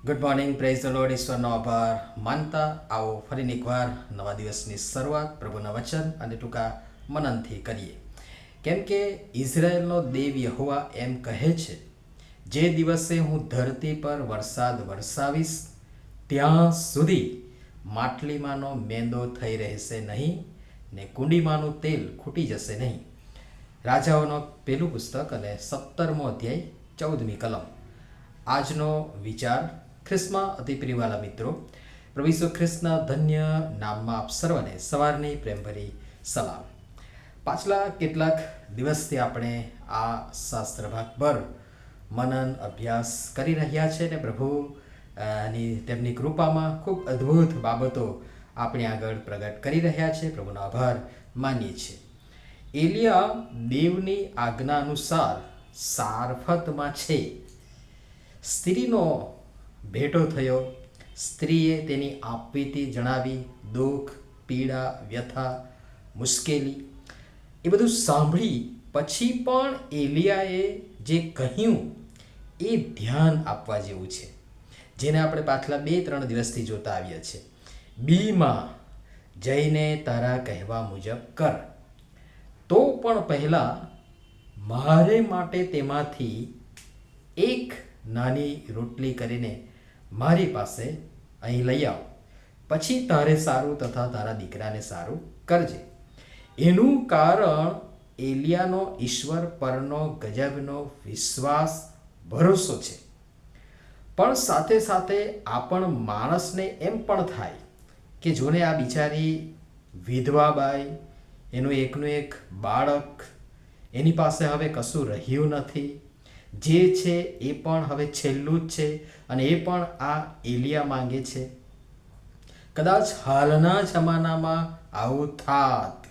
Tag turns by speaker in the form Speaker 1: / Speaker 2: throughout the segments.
Speaker 1: Good morning praise lord ઈશ્વરનો આભાર માનતા આવો ફરીને એકવાર નવા દિવસની શરૂઆત પ્રભુના વચન અને ટૂંકા મનનથી કરીએ કેમ કે ઇઝરાયલનો દેવ યહોવા એમ કહે છે જે દિવસે હું ધરતી પર વરસાદ વરસાવીશ ત્યાં સુધી માટલીમાંનો મેંદો થઈ રહેશે નહીં ને કુંડીમાંનું તેલ ખૂટી જશે નહીં રાજાઓનો પહેલું પુસ્તક અને સત્તરમો અધ્યાય ચૌદમી કલમ આજનો વિચાર ખ્રિસ્મા અતિ પ્રિયવાલા મિત્રો, પ્રભુ ઈસુ ખ્રિસ્તના ધન્ય નામમાં આપ સર્વને સવારની પ્રેમભરી સલામ. પાછલા કેટલાક દિવસથી આપણે આ શાસ્ત્ર ભાગ પર મનન અભ્યાસ કરી રહ્યા છે ને પ્રભુ ની તેમની કૃપામાં ખૂબ અદ્ભુત બાબતો આપણી આગળ પ્રગટ કરી રહ્યા છે. પ્રભુનો આભાર માનીએ છીએ. એલિયા દેવની આજ્ઞા અનુસાર સારફતમાં છે. સ્ત્રીનો ભેટો થયો. સ્ત્રીએ તેની આપવીતી જણાવી દુઃખ, પીડા, વ્યથા, મુશ્કેલી એ બધું સાંભળી પછી પણ એલિયાએ જે કહ્યું એ ધ્યાન આપવા જેવું છે. જેને આપણે પાછલા બે ત્રણ દિવસથી જોતા આવ્યા છે. બીમાં જઈને તારા કહેવા મુજબ કર. તો પણ પહેલાં મારે માટે તેમાંથી એક નાની રોટલી કરીને મારી પાસે અહીં લઈ આવ. પછી તારે સારું તથા તારા દીકરાને સારું કરજે. એનું કારણ એલિયાનો ઈશ્વર પરનો ગજબનો વિશ્વાસ ભરોસો છે. પણ સાથે સાથે આ પણ માણસને એમ પણ થાય કે જોને આ બિચારી વિધવા બાઈ એનું એકનું એક બાળક, એની પાસે હવે કશું રહ્યું નથી. જે છે એ પણ હવે છેલ્લું જ છે અને એ પણ આ એલિયા માંગે છે. કદાચ હાલના જમાનામાં આવું થાત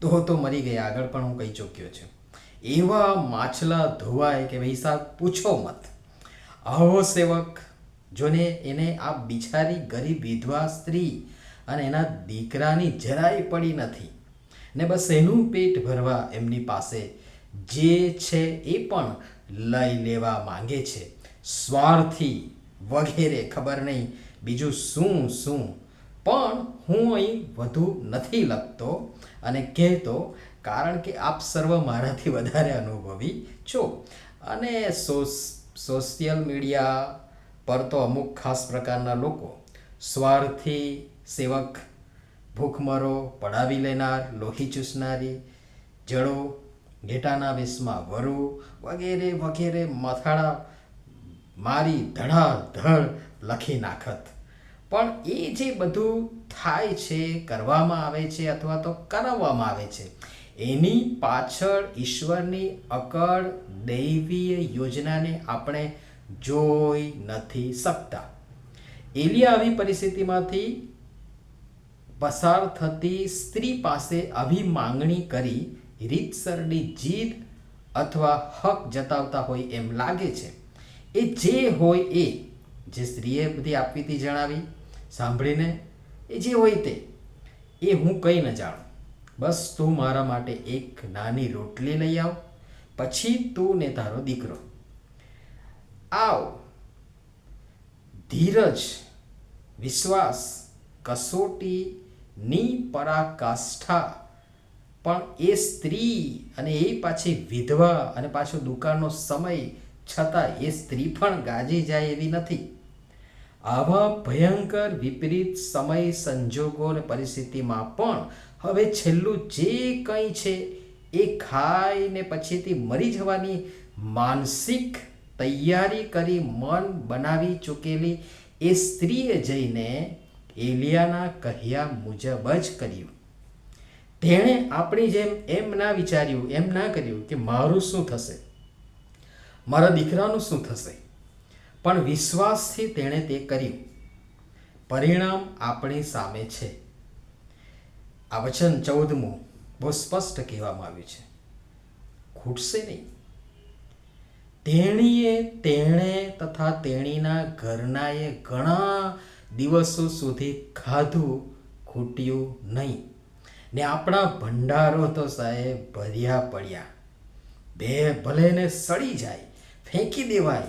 Speaker 1: તો તો મરી ગયા આગળ પણ હું કહી ચૂક્યો છું. એવા માછલા ધોવાય કે ભાઈ સાહેબ પૂછો મત. આવો સેવક, જોને એને આ બિચારી ગરીબ વિધવા સ્ત્રી અને એના દીકરાની જરાય પડી નથી. ને બસ એનું પેટ ભરવા એમની પાસે જે છે એ પણ લઈ લેવા માંગે છે. સ્વાર્થી વગેરે ખબર નહીં. બીજું શું શું? પણ હું અહીં વધુ નથી લખતો અને કહેતો, કારણ કે આપ સર્વ મારાથી વધારે અનુભવી છો. અને સોશિયલ મીડિયા પર તો અમુક ખાસ પ્રકારના લોકો સ્વાર્થી સેવક ભૂખમરો, પડાવી લેનાર, લોહી ચૂસનારી, જડો ઘેટાના વેશમાં વરુ વગેરે વગેરે મથાળા મારી ધડાધડ લખી નાખત. પણ એ જે બધું થાય છે, કરવામાં આવે છે અથવા તો કરાવવામાં આવે છે, એની પાછળ ઈશ્વરની અકળ દૈવીય યોજનાને આપણે જોઈ નથી શકતા. એલિયા આવી પરિસ્થિતિમાંથી પસાર થતી સ્ત્રી પાસે આવી માંગણી કરી રીતસરની જીદ અથવા હક જતાવતા હોય એમ લાગે છે. એ જે હોય એ, જે સ્ત્રીએ બધી આપવીતી જણાવી, સાંભળીને, એ જે હોય તે, એ હું કંઈ ન જાણું. બસ તું મારા માટે એક નાની રોટલી લઈ આવ, પછી તું ને તારો દીકરો. આવ. ધીરજ, વિશ્વાસ કસોટીની પરાકાષ્ઠા પણ એ સ્ત્રી અને એ પાછી વિધવા અને પાછો દુકાનનો સમય છતાં એ સ્ત્રી પણ ગાજી જાય એવી નથી. આવા ભયંકર વિપરીત સમય, સંજોગો અને પરિસ્થિતિમાં પણ હવે છેલ્લું જે કંઈ છે એ ખાઈને પછીથી મરી જવાની માનસિક તૈયારી કરી મન બનાવી ચૂકેલી એ સ્ત્રીએ જઈને એલિયાના કહ્યા મુજબ જ કર્યું. તેણે આપણી જેમ એમ ના વિચાર્યું, એમ ના કર્યું કે મારું શું થશે? મારા દીકરાનું શું થશે? પણ વિશ્વાસથી તેણે તે કર્યું. પરિણામ આપણી સામે છે. આ વચન ચૌદમું બહુ સ્પષ્ટ કહેવામાં આવ્યું છે. ખૂટશે નહીં. તેણીએ તેણે તથા તેણીના ઘરનાએ ઘણા દિવસો સુધી ખાધું, ખૂટ્યું નહીં. ને આપણા ભંડારો તો સાહેબ ભર્યા પડ્યા. બે ભલે ને સડી જાય, ફેંકી દેવાય.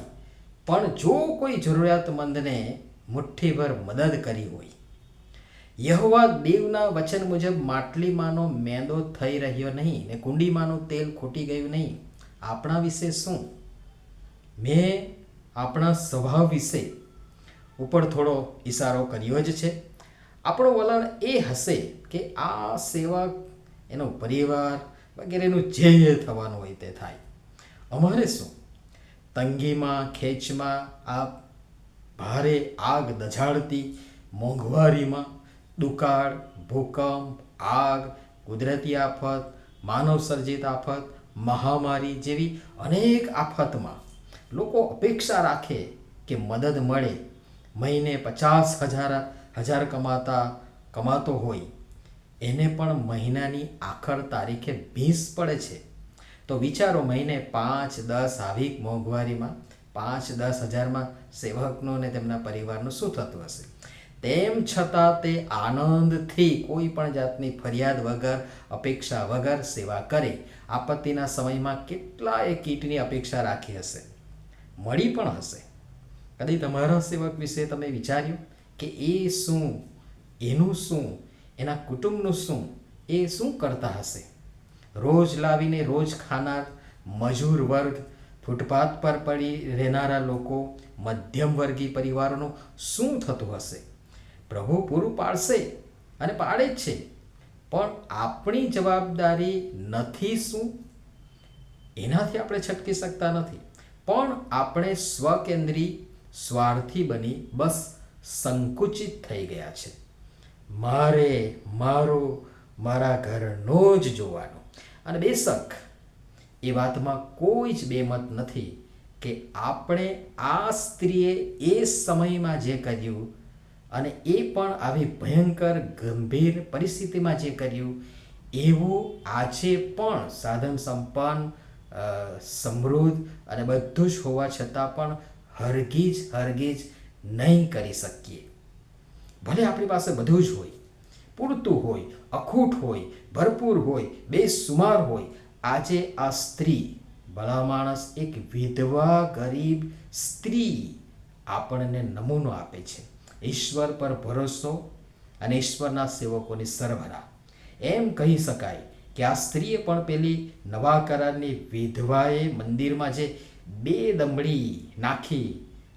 Speaker 1: પણ જો કોઈ જરૂરિયાતમંદને મુઠ્ઠીભર મદદ કરી હોય. યહવા દેવના વચન મુજબ માટલીમાંનો મેંદો થઈ રહ્યો નહીં ને કુંડીમાંનું તેલ ખૂટી ગયું નહીં. આપણા વિશે શું? મેં આપણા સ્વભાવ વિશે ઉપર થોડો ઈશારો કર્યો જ છે. આપણો વલણ એ હશે કે આ સેવક, એનો પરિવાર વગેરેનું જે થવાનું હોય તે થાય. અમારે શું? તંગીમાં, ખેંચમાં આ ભારે આગ દઝાડતી મોંઘવારીમાં દુકાળ, ભૂકંપ, આગ, કુદરતી આફત, માનવ સર્જિત આફત, મહામારી જેવી અનેક આફતમાં લોકો અપેક્ષા રાખે કે મદદ મળે. મહિને પચાસ હજાર હજાર કમાતા, કમાતો હોય. એને પણ મહિનાની આખર તારીખે ભીંસ પડે છે. તો વિચારો મહિને પાંચ, દસ આવી મોંઘવારીમાં, પાંચ, દસ હજારમાં સેવકનો અને તેમના પરિવારનું શું થતું હશે? તેમ છતાં તે આનંદથી કોઈ પણ જાતની ફરિયાદ વગર, અપેક્ષા વગર સેવા કરે. આપત્તિના સમયમાં કેટલાય કીટની અપેક્ષા રાખી હશે? મળી પણ હશે. કદી તમારા સેવક વિશે તમે વિચાર્યું કે એ શું, એનું શું એના કુટુંબનું શું એ શું કરતા હશે? રોજ લાવીને રોજ ખાનાર, મજૂર વર્ગ, ફૂટપાથ પર પડી રહેનારા લોકો, મધ્યમ વર્ગીય પરિવારોનું શું થતું હશે? પ્રભુ પૂરું પાડશે અને પાડે જ છે. પણ આપણી જવાબદારી નથી શું? એનાથી આપણે છટકી શકતા નથી. પણ આપણે સ્વકેન્દ્રી, સ્વાર્થી બની બસ સંકુચિત થઈ ગયા છે. મારે મારો, મારા ઘરનો જ જોવાનું. અને બેશક એ વાતમાં કોઈ જ બેમત નથી કે આપણે આ સ્ત્રીએ એ સમયમાં જે કર્યું અને એ પણ આવી ભયંકર, ગંભીર પરિસ્થિતિમાં જે કર્યું, એવું આજે પણ સાધન સંપન્ન સમૃદ્ધ અને બધું જ હોવા છતાં પણ હરગીજ હરગીજ નહીં કરી શકીએ. ભલે આપણી પાસે બધું જ હોય, પૂરતું હોય, અખૂટ હોય, ભરપૂર હોય, બેસુમાર હોય, આજે આ સ્ત્રી, ભલા માણસ, એક વિધવા, ગરીબ સ્ત્રી આપણને નમૂનો આપે છે. ઈશ્વર પર ભરોસો અને ઈશ્વરના સેવકોની સરભરા એમ કહી શકાય કે આ સ્ત્રીએ પણ પેલી નવા કરારની વિધવાએ મંદિરમાં જે બે દમડી નાખી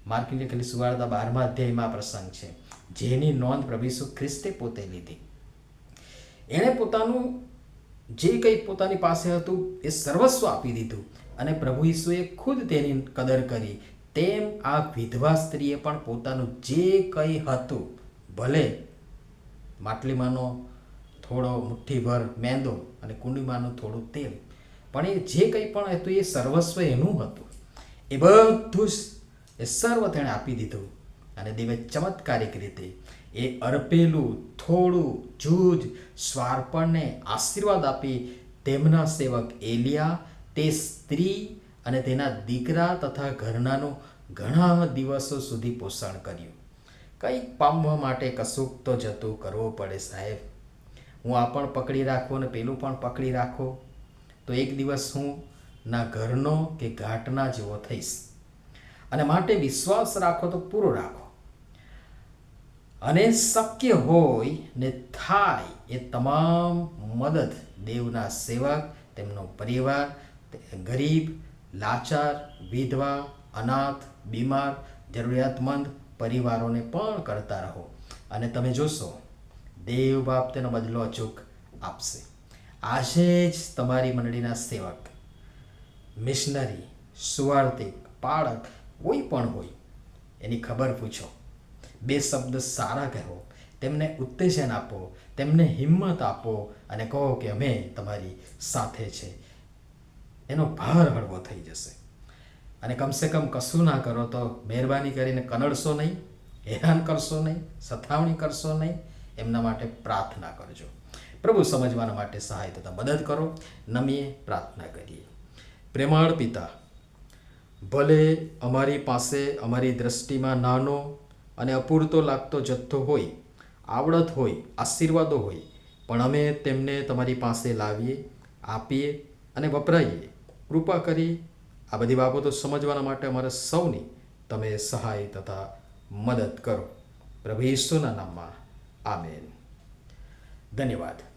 Speaker 1: માર્કિંગ કલી સુવાર્તા બારમા અધ્યાયમાં પ્રસંગ છે. જેની નોંધ પ્રભુ ખ્રિસ્તે પોતે લીધી. એણે પોતાનું જે કંઈ પોતાની પાસે હતું એ સર્વસ્વ આપી દીધું અને પ્રભુ ઈસુએ ખુદ તેની કદર કરી. તેમ આ વિધવા સ્ત્રીએ પણ પોતાનું જે કંઈ હતું, ભલે માટલીમાંનો થોડો મુઠ્ઠીભર મેંદો અને કુંડીમાંનું થોડું તેલ, પણ એ જે કંઈ પણ હતું એ સર્વસ્વ એનું હતું. એ બધું જ એ સર્વ તેણે આપી દીધું. અને દેવે ચમત્કારિક રીતે એ અર્પેલું, થોડું, જૂજ, સ્વાર્પણને આશીર્વાદ આપી તેમના સેવક એલિયા, તે સ્ત્રી અને તેના દીકરા તથા ઘરનાનું ઘણા દિવસો સુધી પોષણ કર્યું. કંઈક પામવા માટે કશુંક તો જતું કરવો પડે સાહેબ. હું આ પણ પકડી રાખું અને પેલું પણ પકડી રાખો. તો એક દિવસ હું ના ઘરનો કે ઘાટના જેવો થઈશ. અને માટે વિશ્વાસ રાખો તો પૂરો રાખો. અને શક્ય હોય ને થાય એ તમામ મદદ, દેવના સેવક, તેમનો પરિવાર ગરીબ, લાચાર, વિધવા, અનાથ, બીમાર, જરૂરિયાતમંદ પરિવારોને પણ કરતા રહો. અને તમે જોશો, દેવ બાપ તેનો બદલો અચૂક આપશે. આજે જ તમારી મંડળીના સેવક, મિશનરી સુવાર્તિક પાળક કોઈ પણ હોય, એની ખબર પૂછો. બે શબ્દ સારા કહો, તેમને ઉત્તેજન આપો, તેમને હિંમત આપો અને કહો કે અમે તમારી સાથે છે. એનો ભાર હળવો થઈ જશે. અને કમસે કમ કશું ના કરો તો મહેરબાની કરીને કનડશો નહીં, હેરાન કરશો નહીં સતાવણી કરશો નહીં, એમના માટે પ્રાર્થના કરજો. પ્રભુ સમજવાના માટે સહાય તથા મદદ કરો, નમીએ પ્રાર્થના કરીએ. પ્રેમાળ પિતા, ભલે અમારી પાસે અમારી દ્રષ્ટિમાં નાનો અને અપૂરતો લાગતો જથ્થો હોય, આવડત હોય, આશીર્વાદો હોય, પણ અમે તેમને તમારી પાસે લાવીએ, આપીએ અને વપરાઈએ. કૃપા કરી આ બધી બાબતો સમજવાના માટે અમારે સૌની તમે સહાય તથા મદદ કરો. પ્રભુ ઈસુના નામમાં. આમેન. ધન્યવાદ.